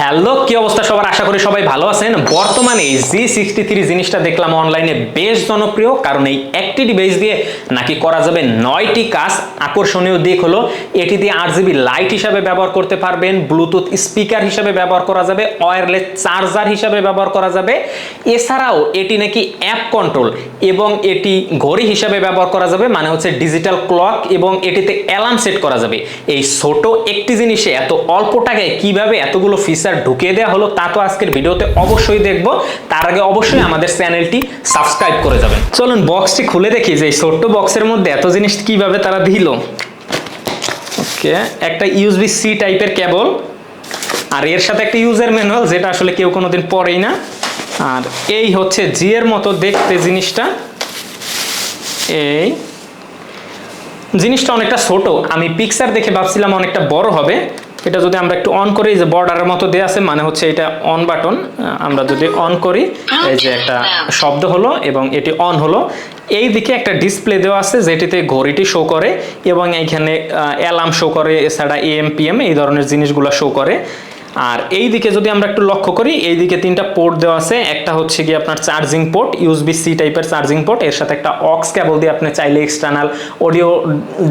Hello, কি অবস্থা সবার? আশা করি সবাই ভালো আছেন। বর্তমানে জি সিক্সটি থ্রি জিনিসটা দেখলাম অনলাইনে বেশ জনপ্রিয়, কারণ এই একটি ডিভাইস দিয়ে নাকি করা যাবে নয়টি কাজ। আকর্ষণীয় দিক হলো, এটি দিয়ে আট জিবি লাইট হিসাবে ব্যবহার করতে পারবেন ব্লুটুথ স্পিকার হিসাবে ব্যবহার করা যাবে ওয়্যারলেস চার্জার হিসাবে ব্যবহার করা যাবে। এছাড়াও এটি নাকি অ্যাপ কন্ট্রোল এবং এটি ঘড়ি হিসাবে ব্যবহার করা যাবে মানে হচ্ছে ডিজিটাল ক্লক এবং এটিতে অ্যালার্ম সেট করা যাবে। এই ছোট একটি জিনিসে এত অল্প টাকায় কীভাবে এতগুলো ফিচার ঢুকিয়ে দেওয়া হলো, তা তো আজকের ভিডিওতে অবশ্যই দেখব। তার আগে অবশ্যই আমাদের চ্যানেলটি সাবস্ক্রাইব করে যাবেন। চলুন বক্সটি খুলে দেখি যে ছোট্ট বক্সের মধ্যে এত জিনিস কীভাবে তারা দিল? ওকে একটা ইউএসবি সি টাইপের কেবল আর এর সাথে একটা ইউজার ম্যানুয়াল যেটা আসলে কেউ কোনোদিন পড়েই না। আর এই হচ্ছে জি এর মতো দেখতে জিনিসটা। এই জিনিসটা অনেকটা ছোট। আমি পিকচার দেখে ভাবছিলাম অনেকটা বড় হবে। এটা যদি আমরা একটু অন করি যে বর্ডারের মতো দেওয়া আছে মানে হচ্ছে এটা অন বাটন আমরা যদি অন করি এই যে একটা শব্দ হলো এবং এটি অন হলো। এই দিকে একটা ডিসপ্লে দেওয়া আছে, যেটিতে ঘড়িটি শো করে এবং এইখানে অ্যালার্ম শো করে, এছাড়া এএম পিএম এই ধরনের জিনিসগুলো শো করে। আর এই দিকে যদি আমরা একটু লক্ষ্য করি এই দিকে তিনটা পোর্ট দেওয়া আছে। একটা হচ্ছে কি আপনার চার্জিং পোর্ট ইউএসবি সি টাইপের চার্জিং পোর্ট এর সাথে একটা অক্স কেবল দিয়ে আপনি চাইলে এক্সটার্নাল অডিও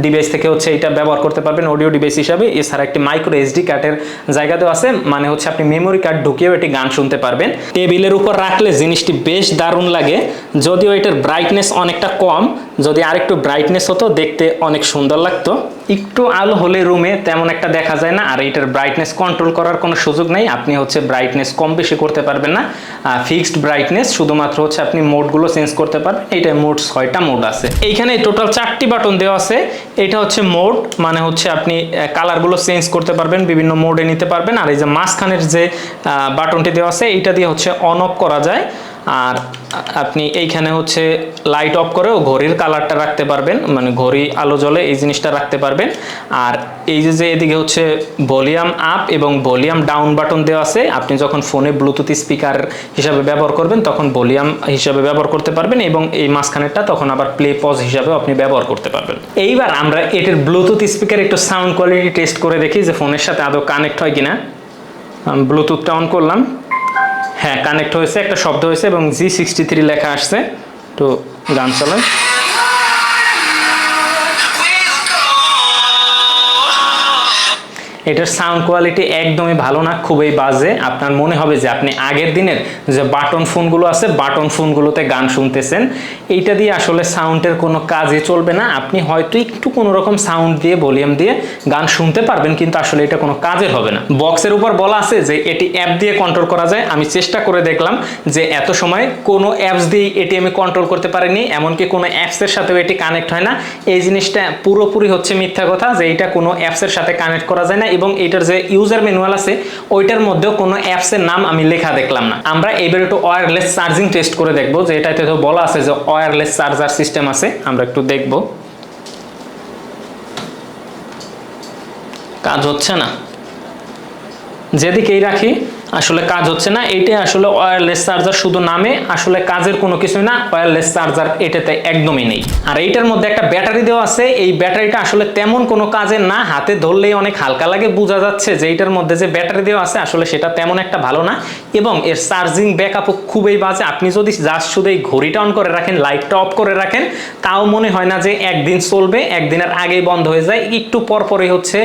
ডিভাইস থেকে হচ্ছে এটা ব্যবহার করতে পারবেন অডিও ডিভাইস হিসাবে। এছাড়া একটি মাইক্রো এসডি কার্ডের জায়গা দেওয়া আছে মানে হচ্ছে আপনি মেমোরি কার্ড ঢুকিয়েও এটি গান শুনতে পারবেন। টেবিলের উপর রাখলে জিনিসটি বেশ দারুণ লাগে, যদিও এটার ব্রাইটনেস অনেকটা কম। যদি আরেকটু ব্রাইটনেস হতো, দেখতে অনেক সুন্দর লাগতো। একটু আলো হলে রুমে তেমন একটা দেখা যায় না, আর এটার ব্রাইটনেস কন্ট্রোল করার কোনো সুযোগ নেই। আপনি হচ্ছে ব্রাইটনেস কম বেশি করতে পারবেন না। ফিক্সড ব্রাইটনেস শুধুমাত্র হচ্ছে আপনি মোডগুলো চেঞ্জ করতে পারবেন। এইটাই মোড ছয়টা মোড আছে। এইখানে টোটাল চারটি বাটন দেওয়া আছে। এটা হচ্ছে মোড মানে হচ্ছে আপনি কালারগুলো চেঞ্জ করতে পারবেন, বিভিন্ন মোডে নিতে পারবেন। আর এই যে মাঝখানের যে বাটনটি দেওয়া আছে, এইটা দিয়ে হচ্ছে অন অফ করা যায়। আর আপনি এইখানে হচ্ছে লাইট অফ করেও ঘড়ির কালারটা রাখতে পারবেন মানে ঘড়ি আলো জ্বলে এই জিনিসটা রাখতে পারবেন। আর এই যে যে এদিকে হচ্ছে ভলিউম আপ এবং ভলিউম ডাউন বাটন দেওয়া আছে, আপনি যখন ফোনে ব্লুটুথ স্পিকার হিসাবে ব্যবহার করবেন, তখন ভলিউম হিসাবে ব্যবহার করতে পারবেন এবং এই মাঝখানেরটা তখন আবার প্লে পজ হিসাবেও আপনি ব্যবহার করতে পারবেন। এইবার আমরা এটার ব্লুটুথ স্পিকার একটু সাউন্ড কোয়ালিটি টেস্ট করে দেখি যে ফোনের সাথে আদৌ কানেক্ট হয় কিনা। ব্লুটুথটা অন করলাম। হ্যাঁ কানেক্ট হয়েছে, একটা শব্দ হয়েছে এবং জি সিক্সটি থ্রি লেখা আসছে। তো গান চালায় এটার সাউন্ড কোয়ালিটি একদমই ভালো না, খুবই বাজে। আপনার মনে হবে যে আপনি আগের দিনের যে বাটন ফোনগুলো আছে, বাটন ফোনগুলোতে গান শুনতেছেন, এইটা দিয়ে আসলে সাউন্ডের কোনো কাজে চলবে না। আপনি হয়তো একটু কোনো রকম সাউন্ড দিয়ে ভলিউম দিয়ে গান শুনতে পারবেন, কিন্তু আসলে এটা কোনো কাজের হবে না। বক্সের উপর বলা আছে যে এটি অ্যাপ দিয়ে কন্ট্রোল করা যায়। আমি চেষ্টা করে দেখলাম যে এত সময় কোনো অ্যাপস দিয়ে এটি আমি কন্ট্রোল করতে পারিনি, এমনকি কোনো অ্যাপসের সাথেও এটি কানেক্ট হয় না। এই জিনিসটা পুরোপুরি হচ্ছে মিথ্যা কথা যে এটা কোনো অ্যাপসের সাথে কানেক্ট করা যায় না। এবং এটার যে ইউজার ম্যানুয়াল আছে, ওইটার মধ্যেও কোনো অ্যাপসের নাম আমি লেখা দেখলাম না। আমরা এবার একটু ওয়্যারলেস চার্জিং টেস্ট করে দেখব, যে এটাতে তো বলা আছে যে ওয়্যারলেস চার্জার সিস্টেম আছে, আমরা একটু দেখব। কাজ হচ্ছে না। যেদিকেই রাখি আসলে কাজ হচ্ছে না এইটাই আসলে ওয়্যারলেস চার্জার শুধু নামে, আসলে কাজের কোনো কিছুই না ওয়্যারলেস চার্জার এটাতে একদমই নেই। আর এইটার মধ্যে একটা ব্যাটারি দেওয়া আছে, এই ব্যাটারিটা আসলে তেমন কোনো কাজের না, হাতে ধরলেই অনেক হালকা লাগে, বোঝা যাচ্ছে যে এইটার মধ্যে যে ব্যাটারি দেওয়া আছে, আসলে সেটা তেমন একটা ভালো না। এবং এর চার্জিং ব্যাকআপও খুবই বাজে, আপনি যদি জাস্ট শুধু এই ঘড়িটা অন করে রাখেন লাইটটা অফ করে রাখেন, তাও মনে হয় না যে একদিন চলবে, একদিনের আগেই বন্ধ হয়ে যায়, একটু পর পরই হচ্ছে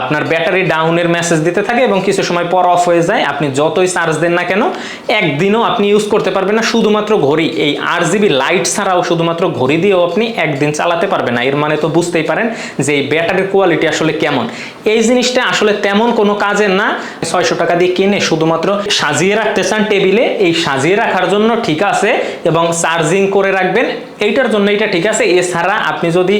আপনার ব্যাটারি ডাউনের মেসেজ দিতে থাকে এবং কিছু সময় পর অফ হয়ে যায়, আপনি যতই চার্জ দেন না কেন, একদিনও আপনি ইউজ করতে পারবেন না। শুধুমাত্র ঘড়ি, এই আর জিবি লাইট ছাড়াও শুধুমাত্র ঘড়ি দিয়েও আপনি একদিন চালাতে পারবেন না। এর মানে তো বুঝতেই পারেন যে এই ব্যাটারির কোয়ালিটি আসলে কেমন। এই জিনিসটা আসলে তেমন কোনো কাজের না। ছয়শো টাকা দিয়ে কিনে শুধুমাত্র সাজিয়ে রাখতে চান টেবিলে। এই সাজিয়ে রাখার জন্য ঠিক আছে এবং চার্জিং করে রাখবেন। এইটার জন্য এটা ঠিক আছে। এছাড়া আপনি যদি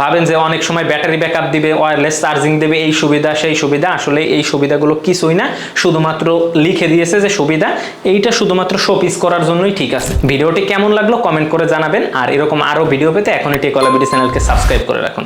ভাবেন যে অনেক সময় ব্যাটারি ব্যাকআপ দিবে ওয়্যারলেস চার্জিং দেবে, এই সুবিধা, সেই সুবিধা, আসলে এই সুবিধাগুলো কিছুই না। শুধুমাত্র লিখে দিয়েছে যে সুবিধা, এইটা শুধুমাত্র শোপিস করার জন্যই ঠিক আছে। ভিডিওটি কেমন লাগল কমেন্ট করে জানাবেন, আর এরকম আরও ভিডিও পেতে এখন এটি কলাবিডি চ্যানেলকে সাবস্ক্রাইব করে রাখুন।